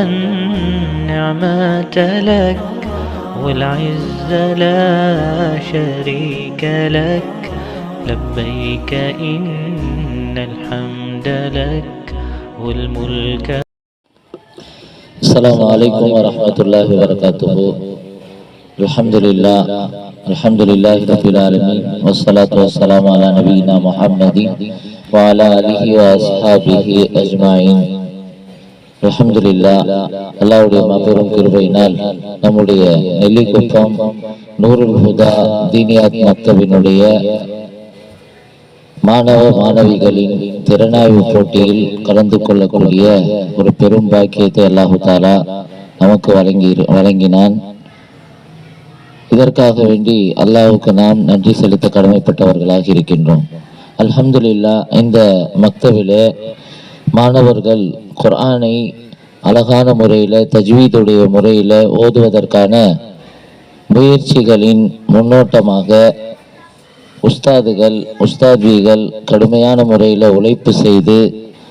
والنعمة لك والعز لا شريك لك لبيك إن الحمد لك والملك السلام عليكم ورحمة الله وبركاته. الحمد لله الحمد لله رب العالمين والصلاة والسلام على نبينا محمد وعلى آله وأصحابه أجمعين. அலமதுல்லா அல்லாவுடைய மாபெரும் கிருபையினால் நம்முடைய நெல்லிக்குப்பம் நூருல் ஹுதா தீனியாத் மக்தவினுடைய மாணவ மாணவிகளின் திறனாய்வு போட்டியில் கலந்து கொள்ளக்கூடிய ஒரு பெரும் பாக்கியத்தை அல்லாஹுதாரா நமக்கு வழங்கி வழங்கினான். இதற்காக வேண்டி அல்லாஹுக்கு நாம் நன்றி செலுத்த கடமைப்பட்டவர்களாக இருக்கின்றோம். அலமதுல்லா இந்த மக்தவிலே மாணவர்கள் குரானை அழகான முறையில் தஜ்வீதுடைய முறையில் ஓதுவதற்கான முயற்சிகளின் முன்னோட்டமாக உஸ்தாதுகள் உஸ்தாத்விகள் கடுமையான முறையில் உழைப்பு செய்து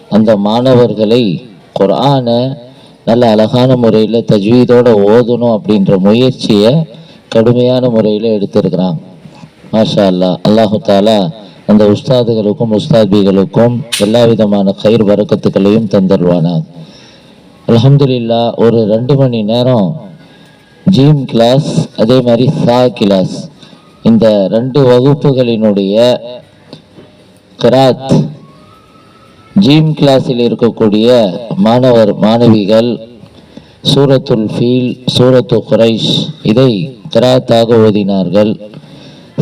அந்த மாணவர்களை குரானை நல்ல அழகான முறையில் தஜ்வீதோடு ஓதணும் அப்படின்ற முயற்சியை கடுமையான முறையில் எடுத்திருக்கிறாங்க. மாஷா அல்லா அல்லாஹு தாலா அந்த உஸ்தாதுகளுக்கும் உஸ்தாத்விகளுக்கும் எல்லா விதமான கயிர் வரக்கத்துக்களையும் தந்தருவானாங்க அலமதுல்லா ஒரு ரெண்டு மணி நேரம் ஜிம் கிளாஸ் அதே மாதிரி சா கிளாஸ். இந்த ரெண்டு வகுப்புகளினுடைய கராத் ஜீம் கிளாஸில் இருக்கக்கூடிய மாணவர் மாணவிகள் சூரத்துல் ஃபீல் சூரத்து குரைஷ் இதை கராத்தாக ஓதினார்கள்.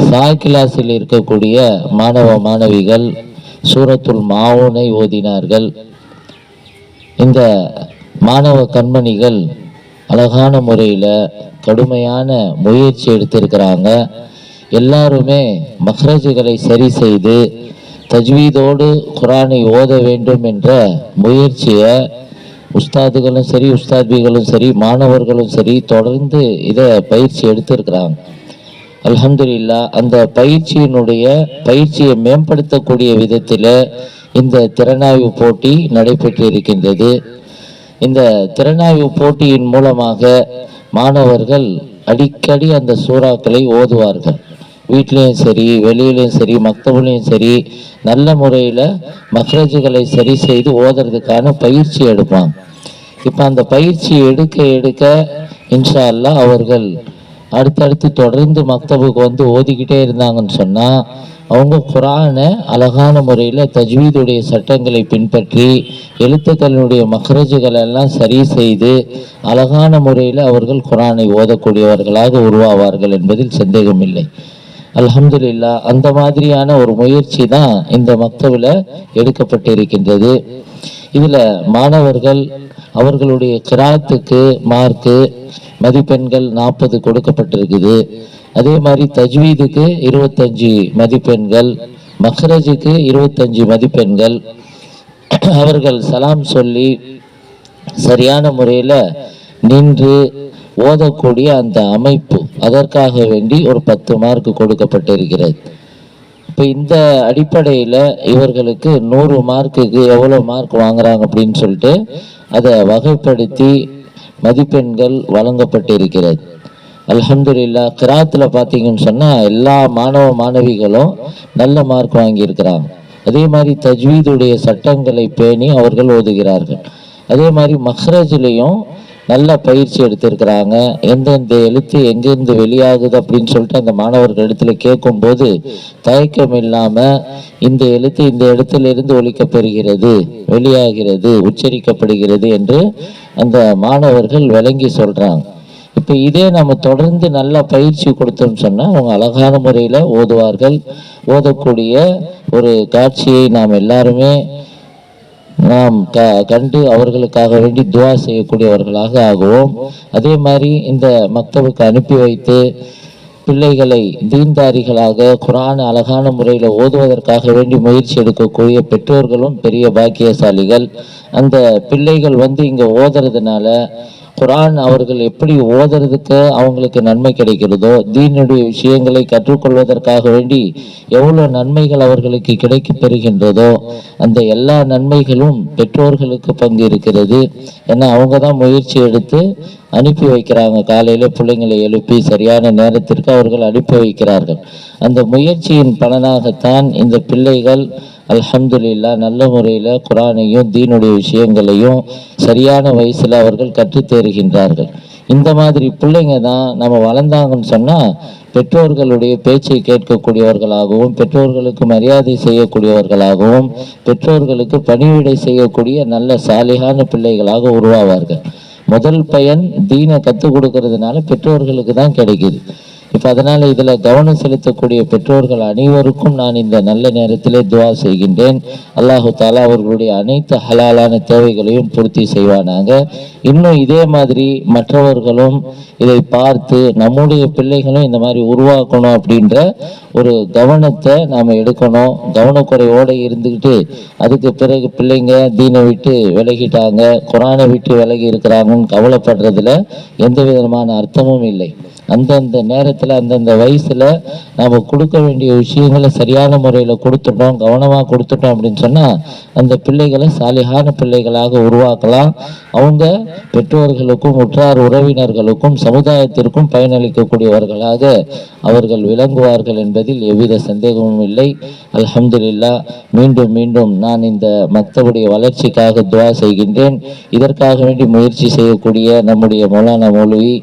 சா கிளாஸில் இருக்கக்கூடிய மாணவ மாணவிகள் சூரத்துல் மாவுனை ஓதினார்கள். இந்த மாணவ கண்மணிகள் அழகான முறையில் கடுமையான முயற்சி எடுத்திருக்கிறாங்க. எல்லாருமே மஹ்ரஜுகளை சரி செய்து தஜ்வீதோடு குரானை ஓத வேண்டும் என்ற முயற்சியை உஸ்தாதுகளும் சரி உஸ்தாத்விகளும் சரி மாணவர்களும் சரி தொடர்ந்து இதை பயிற்சி எடுத்திருக்கிறாங்க. அல்ஹம்துலில்லா அந்த பயிற்சியினுடைய பயிற்சியை மேம்படுத்தக்கூடிய விதத்தில் இந்த திறனாய்வு போட்டி நடைபெற்று இருக்கின்றது இந்த திறனாய்வு போட்டியின் மூலமாக மாணவர்கள் அடிக்கடி அந்த சூறாக்களை ஓதுவார்கள். வீட்லேயும் சரி வெளியிலையும் சரி மக்தபுலையும் சரி நல்ல முறையில் மக்ரஜுகளை சரி செய்து ஓதுறதுக்கான பயிற்சி எடுப்பாங்க. இப்போ அந்த பயிற்சி எடுக்க எடுக்க இன்ஷா அல்லாஹ் அவர்கள் அடுத்தடுத்து தொடர்ந்து மக்தபுக்கு வந்து ஓதிக்கிட்டே இருந்தாங்கன்னு சொன்னால் அவங்க குரானை அழகான முறையில் தஜ்வீதுடைய சட்டங்களை பின்பற்றி எழுத்துக்களினுடைய மக்ரஜுகளை எல்லாம் சரி செய்து அழகான முறையில் அவர்கள் குரானை ஓதக்கூடியவர்களாக உருவாவார்கள் என்பதில் சந்தேகமில்லை அல்ஹம்துலில்லா அந்த மாதிரியான ஒரு முயற்சி தான் இந்த மக்தவில் எடுக்கப்பட்டிருக்கின்றது. இதில் மாணவர்கள் அவர்களுடைய கிராத்துக்கு மார்க்கு மதிப்பெண்கள் நாற்பது கொடுக்கப்பட்டிருக்குது. அதே மாதிரி தஜ்வீதுக்கு இருபத்தஞ்சி மதிப்பெண்கள் மஹ்ரஜுக்கு இருபத்தஞ்சி மதிப்பெண்கள். அவர்கள் சலாம் சொல்லி சரியான முறையில் நின்று ஓதக்கூடிய அந்த அமைப்பு அதற்காக வேண்டி ஒரு பத்து மார்க் கொடுக்கப்பட்டிருக்கிறது. இப்போ இந்த அடிப்படையில் இவர்களுக்கு நூறு மார்க்குக்கு எவ்வளோ மார்க் வாங்குறாங்க அப்படின்னு சொல்லிட்டு அதை வகைப்படுத்தி மதிப்பெண்கள் வழங்கப்பட்டிருக்கிறது. அல்ஹம்துலில்லா கிராத்தில் பார்த்தீங்கன்னு சொன்னால் எல்லா மாணவ மாணவிகளும் நல்ல மார்க் வாங்கியிருக்கிறாங்க. அதே மாதிரி தஜ்வீதுடைய சட்டங்களை பேணி அவர்கள் ஓதுகிறார்கள். அதே மாதிரி மஹ்ரஜ்லேயும் நல்ல பயிற்சி எடுத்திருக்கிறாங்க. எந்தெந்த எழுத்து எங்கேருந்து வெளியாகுது அப்படின்னு சொல்லிட்டு அந்த மாணவர்கள் இடத்துல கேட்கும்போது தயக்கம் இல்லாமல் இந்த எழுத்து இந்த இடத்திலிருந்து ஒழிக்கப்பெறுகிறது வெளியாகிறது உச்சரிக்கப்படுகிறது என்று அந்த மாணவர்கள் விளங்கி சொல்கிறாங்க இப்போ இதே நம்ம தொடர்ந்து நல்ல பயிற்சி கொடுத்தோம்னு சொன்னால் அவங்க அழகான முறையில் ஓதுவார்கள். ஓதக்கூடிய ஒரு காட்சியை நாம் எல்லாருமே நாம் க கண்டு அவர்களுக்காக வேண்டி துவா செய்யக்கூடியவர்களாக ஆகுவோம். அதே மாதிரி இந்த மக்களுக்கு அனுப்பி வைத்து பிள்ளைகளை தீன்தாரிகளாக குரான் அழகான முறையில் ஓதுவதற்காக வேண்டி முயற்சி எடுக்கக்கூடிய பெற்றோர்களும் பெரிய பாக்கியசாலிகள். அந்த பிள்ளைகள் வந்து இங்கே ஓதுறதுனால குரான் அவர்கள் எப்படி ஓதுறதுக்கு அவங்களுக்கு நன்மை கிடைக்கிறதோ தீனுடைய விஷயங்களை கற்றுக்கொள்வதற்காக வேண்டி எவ்வளவு நன்மைகள் அவர்களுக்கு கிடைக்க பெறுகின்றதோ அந்த எல்லா நன்மைகளும் பெற்றோர்களுக்கு பங்கு இருக்கிறது ஏன்னா அவங்க தான் முயற்சி எடுத்து அனுப்பி வைக்கிறாங்க. காலையில பிள்ளைங்களை எழுப்பி சரியான நேரத்திற்கு அவர்கள் அனுப்பி வைக்கிறார்கள். அந்த முயற்சியின் பலனாகத்தான் இந்த பிள்ளைகள் அல்ஹம்துலில்லா நல்ல முறையில் குரானையும் தீனுடைய விஷயங்களையும் சரியான வயசுல அவர்கள் கற்றுத் தேறுகின்றார்கள் இந்த மாதிரி பிள்ளைங்க தான் நம்ம வளர்ந்தாங்கன்னு சொன்னா பெற்றோர்களுடைய பேச்சை கேட்கக்கூடியவர்களாகவும் பெற்றோர்களுக்கு மரியாதை செய்யக்கூடியவர்களாகவும் பெற்றோர்களுக்கு பணிவிடை செய்யக்கூடிய நல்ல சாலிகான பிள்ளைகளாக உருவாவார்கள். முதல் பயன் தீனை கற்றுக் கொடுக்கறதுனால பெற்றோர்களுக்கு தான் கிடைக்குது. இப்போ அதனால இதுல கவனம் செலுத்தக்கூடிய பெற்றோர்கள் அனைவருக்கும் நான் இந்த நல்ல நேரத்திலே துவா செய்கின்றேன். அல்லாஹு தாலா அவர்களுடைய அனைத்து ஹலாலான தேவைகளையும் பூர்த்தி செய்வானாங்க இன்னும் இதே மாதிரி மற்றவர்களும் இதை பார்த்து நம்முடைய பிள்ளைகளும் இந்த மாதிரி உருவாக்கணும் அப்படின்ற ஒரு கவனத்தை நாம் எடுக்கணும். கவனக்குறையோடு இருந்துக்கிட்டு அதுக்கு பிறகு பிள்ளைங்க தீனை விட்டு விலகிட்டாங்க குரானை விட்டு விலகி இருக்கிறாங்கன்னு கவலைப்படுறதுல எந்த விதமான அர்த்தமும் இல்லை. அந்தந்த நேரத்தில் அந்தந்த வயசில் நாம் கொடுக்க வேண்டிய விஷயங்களை சரியான முறையில் கொடுத்துட்டோம் கவனமாக கொடுத்துட்டோம் அப்படின்னு சொன்னால் அந்த பிள்ளைகளை சாலிகான பிள்ளைகளாக உருவாக்கலாம். அவங்க பெற்றோர்களுக்கும் உற்றார் உறவினர்களுக்கும் சமுதாயத்திற்கும் பயனளிக்கக்கூடியவர்களாக அவர்கள் விளங்குவார்கள் என்பதில் எவ்வித சந்தேகமும் இல்லை. அல்ஹம்துலில்லா மீண்டும் மீண்டும் நான் இந்த மக்தபுடைய வளர்ச்சிக்காக துவா செய்கின்றேன். இதற்காக வேண்டி முயற்சி செய்யக்கூடிய நம்முடைய மௌலானா மௌலவி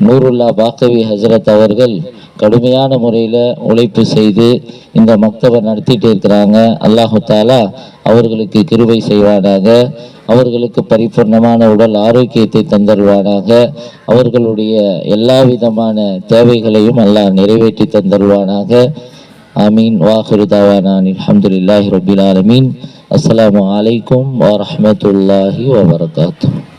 நூருல்லா பாக்கவி ஹசரத் அவர்கள் கடுமையான முறையில் உழைப்பு செய்து இந்த மக்தபை நடத்திட்டு இருக்கிறாங்க. அல்லாஹு தாலா அவர்களுக்கு கிருவை செய்வானாக. அவர்களுக்கு பரிபூர்ணமான உடல் ஆரோக்கியத்தை தந்தருவானாக. அவர்களுடைய எல்லா விதமான தேவைகளையும் அல்லாஹ் நிறைவேற்றி தந்தருவானாக. ஆமீன். வாஹிரு தாவானான் அல்ஹம்துலில்லாஹி ரபில் ஆலமீன். அஸ்ஸலாமு அலைக்கும் வரஹ்மத்துல்லாஹி